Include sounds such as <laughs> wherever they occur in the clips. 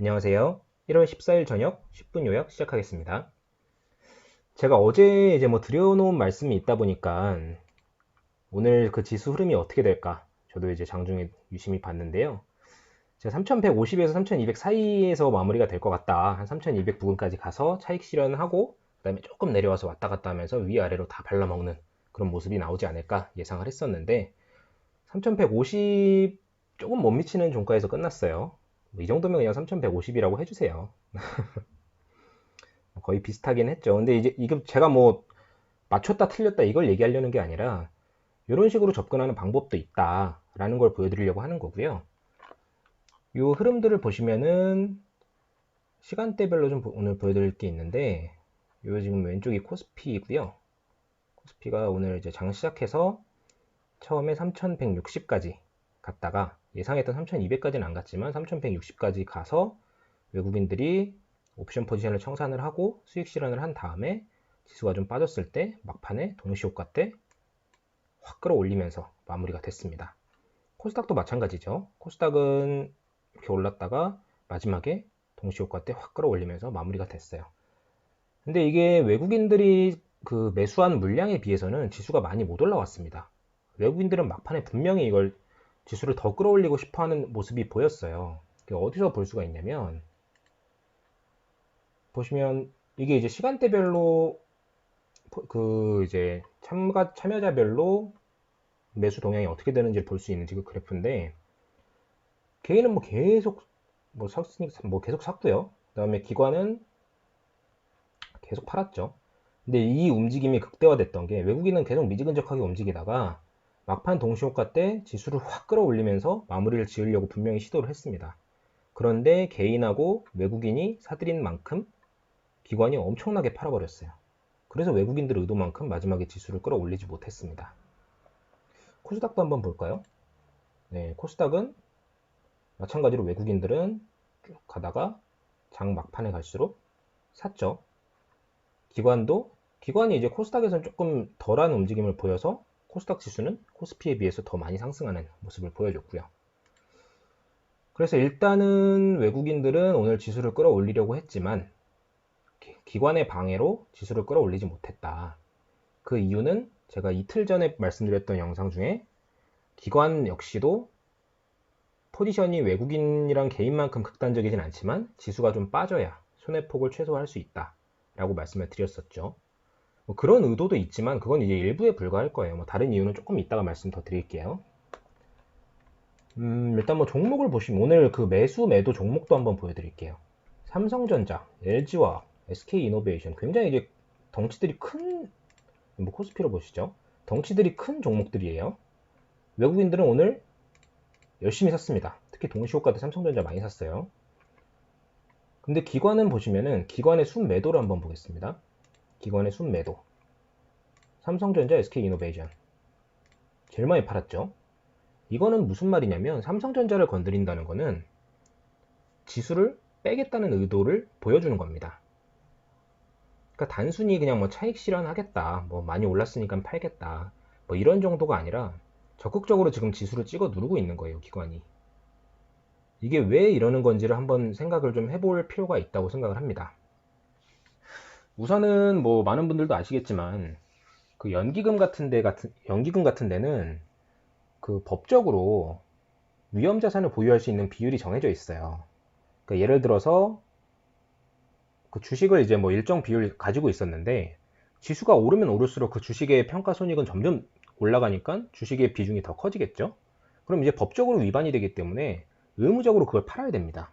안녕하세요. 1월 14일 저녁 10분 요약 시작하겠습니다. 제가 어제 이제 뭐 드려놓은 말씀이 있다 보니까 오늘 그 지수 흐름이 어떻게 될까 저도 이제 장중에 유심히 봤는데요. 제가 3150에서 3200 사이에서 마무리가 될 것 같다. 한 3200 부근까지 가서 차익 실현하고 그다음에 조금 내려와서 왔다 갔다 하면서 위아래로 다 발라먹는 그런 모습이 나오지 않을까 예상을 했었는데 3150 조금 못 미치는 종가에서 끝났어요. 뭐 이 정도면 그냥 3150이라고 해주세요. <laughs> 거의 비슷하긴 했죠. 근데 이제 이게 제가 뭐 맞췄다 틀렸다 이걸 얘기하려는 게 아니라 이런 식으로 접근하는 방법도 있다라는 걸 보여드리려고 하는 거고요. 이 흐름들을 보시면은 시간대별로 좀 오늘 보여드릴 게 있는데 요 지금 왼쪽이 코스피이고요. 코스피가 오늘 이제 장 시작해서 처음에 3160까지 갔다가 예상했던 3200까지는 안 갔지만 3160까지 가서 외국인들이 옵션 포지션을 청산을 하고 수익 실현을 한 다음에 지수가 좀 빠졌을 때 막판에 동시효과 때확 끌어올리면서 마무리가 됐습니다. 코스닥도 마찬가지죠. 코스닥은 이렇게 올랐다가 마지막에 동시효과 때확 끌어올리면서 마무리가 됐어요. 근데 이게 외국인들이 그 매수한 물량에 비해서는 지수가 많이 못 올라왔습니다. 외국인들은 막판에 분명히 이걸 지수를 더 끌어올리고 싶어 하는 모습이 보였어요. 어디서 볼 수가 있냐면, 보시면 이게 이제 시간대별로 그 이제 참가, 참여자별로 매수 동향이 어떻게 되는지를 볼 수 있는 지금 그 그래프인데, 개인은 뭐 계속 뭐 샀으니까 뭐 계속 샀고요. 그 다음에 기관은 계속 팔았죠. 근데 이 움직임이 극대화됐던 게 외국인은 계속 미지근적하게 움직이다가 막판 동시효과 때 지수를 확 끌어올리면서 마무리를 지으려고 분명히 시도를 했습니다. 그런데 개인하고 외국인이 사들인 만큼 기관이 엄청나게 팔아버렸어요. 그래서 외국인들 의도만큼 마지막에 지수를 끌어올리지 못했습니다. 코스닥도 한번 볼까요? 네, 코스닥은 마찬가지로 외국인들은 쭉 가다가 장 막판에 갈수록 샀죠. 기관도 기관이 이제 코스닥에서는 조금 덜한 움직임을 보여서 코스닥 지수는 코스피에 비해서 더 많이 상승하는 모습을 보여줬고요. 그래서 일단은 외국인들은 오늘 지수를 끌어올리려고 했지만 기관의 방해로 지수를 끌어올리지 못했다. 그 이유는 제가 이틀 전에 말씀드렸던 영상 중에 기관 역시도 포지션이 외국인이랑 개인만큼 극단적이진 않지만 지수가 좀 빠져야 손해폭을 최소화할 수 있다. 라고 말씀을 드렸었죠. 뭐 그런 의도도 있지만 그건 이제 일부에 불과할 거예요. 뭐 다른 이유는 조금 이따가 말씀 더 드릴게요. 음, 일단 뭐 종목을 보시면 오늘 그 매수 매도 종목도 한번 보여드릴게요. 삼성전자, LG와 SK이노베이션 굉장히 이제 덩치들이 큰, 뭐 코스피로 보시죠. 덩치들이 큰 종목들이에요. 외국인들은 오늘 열심히 샀습니다. 특히 동시호가 때 삼성전자 많이 샀어요. 근데 기관은 보시면은 기관의 순매도를 한번 보겠습니다. 기관의 순매도 삼성전자, SK이노베이션 제일 많이 팔았죠. 이거는 무슨 말이냐면 삼성전자를 건드린다는 거는 지수를 빼겠다는 의도를 보여주는 겁니다. 그러니까 단순히 그냥 뭐 차익 실현하겠다, 뭐 많이 올랐으니까 팔겠다, 뭐 이런 정도가 아니라 적극적으로 지금 지수를 찍어 누르고 있는 거예요, 기관이. 이게 왜 이러는 건지를 한번 생각을 좀 해볼 필요가 있다고 생각을 합니다. 우선은 뭐 많은 분들도 아시겠지만 그 연기금 같은 데 같은 연기금 같은 데는 그 법적으로 위험 자산을 보유할 수 있는 비율이 정해져 있어요. 그러니까 예를 들어서 그 주식을 이제 뭐 일정 비율 가지고 있었는데 지수가 오르면 오를수록 그 주식의 평가 손익은 점점 올라가니까 주식의 비중이 더 커지겠죠. 그럼 이제 법적으로 위반이 되기 때문에 의무적으로 그걸 팔아야 됩니다.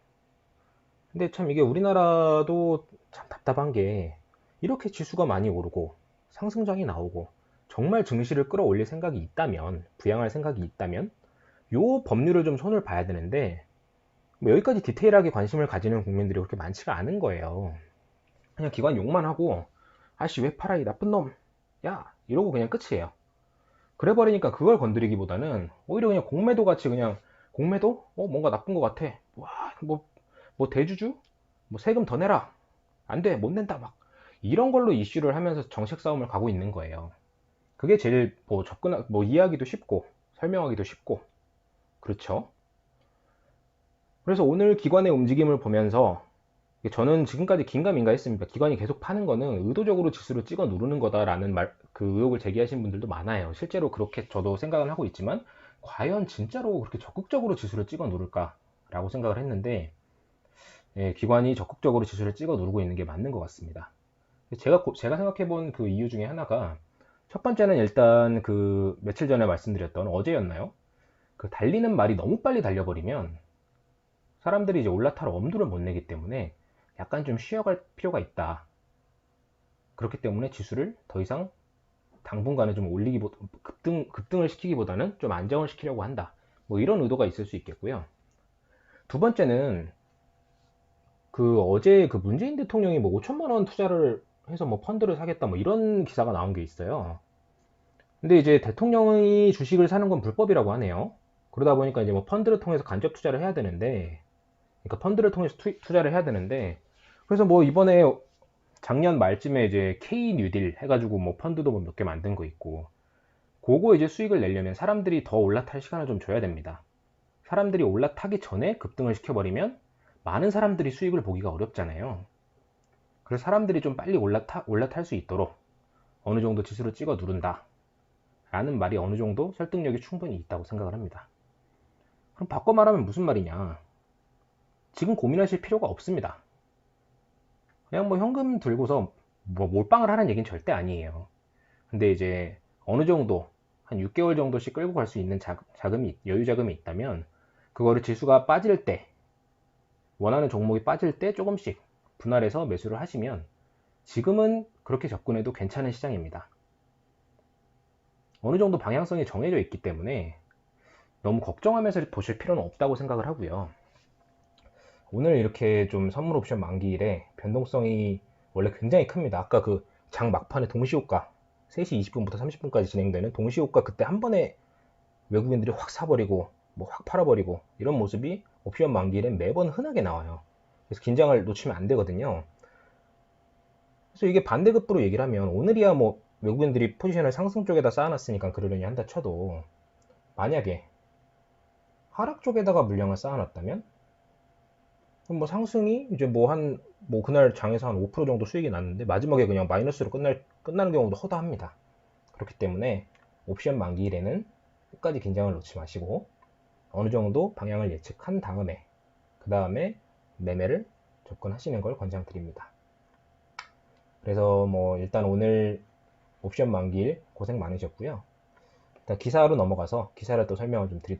근데 참 이게 우리나라도 참 답답한 게 이렇게 지수가 많이 오르고 상승장이 나오고 정말 증시를 끌어올릴 생각이 있다면 부양할 생각이 있다면 요 법률을 좀 손을 봐야 되는데 뭐 여기까지 디테일하게 관심을 가지는 국민들이 그렇게 많지가 않은 거예요. 그냥 기관 욕만 하고 아씨 왜 팔아 이 나쁜 놈. 야 이러고 그냥 끝이에요. 그래 버리니까 그걸 건드리기보다는 오히려 그냥 공매도 같이 그냥 공매도? 어 뭔가 나쁜 것 같아. 와뭐뭐 뭐 대주주? 뭐 세금 더 내라. 안 돼 못 낸다 막 이런 걸로 이슈를 하면서 정책 싸움을 가고 있는 거예요. 그게 제일 뭐 접근, 뭐 이해하기도 쉽고 설명하기도 쉽고 그렇죠. 그래서 오늘 기관의 움직임을 보면서 저는 지금까지 긴가민가 했습니다. 기관이 계속 파는 거는 의도적으로 지수를 찍어 누르는 거다라는 말, 그 의혹을 제기하신 분들도 많아요. 실제로 그렇게 저도 생각은 하고 있지만, 과연 진짜로 그렇게 적극적으로 지수를 찍어 누를까라고 생각을 했는데, 예, 기관이 적극적으로 지수를 찍어 누르고 있는 게 맞는 것 같습니다. 제가, 고- 제가 생각해 본 그 이유 중에 하나가, 첫 번째는 일단 그 며칠 전에 말씀드렸던 어제였나요? 그 달리는 말이 너무 빨리 달려버리면 사람들이 이제 올라타러 엄두를 못 내기 때문에 약간 좀 쉬어갈 필요가 있다. 그렇기 때문에 지수를 더 이상 당분간은 좀 올리기, 급등, 급등을 시키기보다는 좀 안정을 시키려고 한다. 뭐 이런 의도가 있을 수 있겠고요. 두 번째는 그 어제 그 문재인 대통령이 뭐 5천만 원 투자를 해서 뭐 펀드를 사겠다 뭐 이런 기사가 나온 게 있어요. 근데 이제 대통령이 주식을 사는 건 불법이라고 하네요. 그러다 보니까 이제 뭐 펀드를 통해서 간접 투자를 해야 되는데, 그러니까 펀드를 통해서 투, 투자를 해야 되는데, 그래서 뭐 이번에 작년 말쯤에 이제 K 뉴딜 해가지고 뭐 펀드도 뭐몇개 만든 거 있고, 그거 이제 수익을 내려면 사람들이 더 올라탈 시간을 좀 줘야 됩니다. 사람들이 올라타기 전에 급등을 시켜버리면 많은 사람들이 수익을 보기가 어렵잖아요. 그래서 사람들이 좀 빨리 올라타, 올라탈 수 있도록 어느 정도 지수를 찍어 누른다. 라는 말이 어느 정도 설득력이 충분히 있다고 생각을 합니다. 그럼 바꿔 말하면 무슨 말이냐? 지금 고민하실 필요가 없습니다. 그냥 뭐 현금 들고서 뭐 몰빵을 하는 얘기는 절대 아니에요. 근데 이제 어느 정도 한 6개월 정도씩 끌고 갈 수 있는 자, 자금이 여유 자금이 있다면 그거를 지수가 빠질 때 원하는 종목이 빠질 때 조금씩 분할해서 매수를 하시면 지금은 그렇게 접근해도 괜찮은 시장입니다. 어느 정도 방향성이 정해져 있기 때문에 너무 걱정하면서 보실 필요는 없다고 생각을 하고요. 오늘 이렇게 좀 선물 옵션 만기일에 변동성이 원래 굉장히 큽니다. 아까 그 장 막판에 동시호가 3시 20분부터 30분까지 진행되는 동시호가 그때 한 번에 외국인들이 확 사버리고 뭐 확 팔아버리고 이런 모습이 옵션 만기일엔 매번 흔하게 나와요. 그래서 긴장을 놓치면 안 되거든요. 그래서 이게 반대급부로 얘기를 하면 오늘이야 뭐 외국인들이 포지션을 상승 쪽에다 쌓아놨으니까 그러려니 한다 쳐도 만약에 하락 쪽에다가 물량을 쌓아놨다면 그럼 뭐 상승이 이제 뭐 한뭐 그날 장에서 한 5% 정도 수익이 났는데 마지막에 그냥 마이너스로 끝날 끝나는 경우도 허다합니다. 그렇기 때문에 옵션 만기일에는 끝까지 긴장을 놓지 마시고 어느 정도 방향을 예측한 다음에 그 다음에 매매를 접근하시는 걸 권장드립니다. 그래서 뭐 일단 오늘 옵션 만기일 고생 많으셨고요. 일단 기사로 넘어가서 기사를 또 설명을 좀 드리도록